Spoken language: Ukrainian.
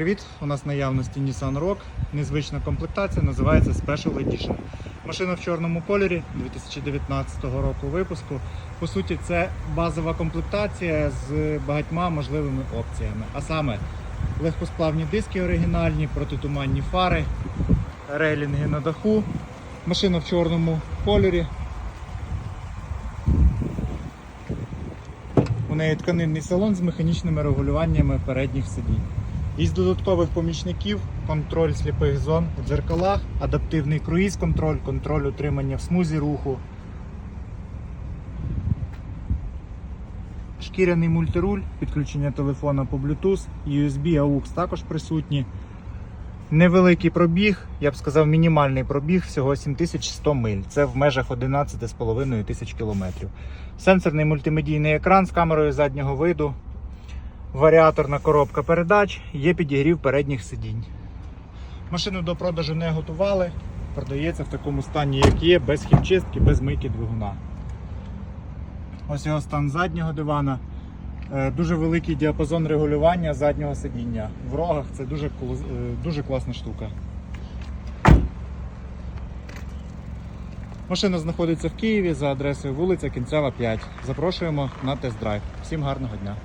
привіт! У нас наявності Nissan Rogue. Незвична комплектація, називається Special Edition. Машина в чорному кольорі 2019 року випуску. По суті, це базова комплектація з багатьма можливими опціями. А саме легкосплавні диски оригінальні, протитуманні фари, рейлінги на даху. Машина в чорному кольорі. У неї тканинний салон з механічними регулюваннями передніх сидінь. Із додаткових помічників контроль сліпих зон у дзеркалах, адаптивний круїз-контроль, контроль утримання в смузі руху, шкіряний мультируль, підключення телефона по Bluetooth, USB, AUX також присутні. Невеликий пробіг, я б сказав, мінімальний пробіг, всього 7100 миль. Це в межах 11,5 тисяч кілометрів. Сенсорний мультимедійний екран з камерою заднього виду, варіаторна коробка передач, є підігрів передніх сидінь. Машину до продажу не готували, продається в такому стані, як є, без хімчистки, без мийки двигуна. Ось його стан заднього дивана. Е, Дуже великий діапазон регулювання заднього сидіння. В рогах це дуже, е, дуже класна штука. Машина знаходиться в Києві за адресою вулиця Кінцева 5. Запрошуємо на тест-драйв. Всім гарного дня!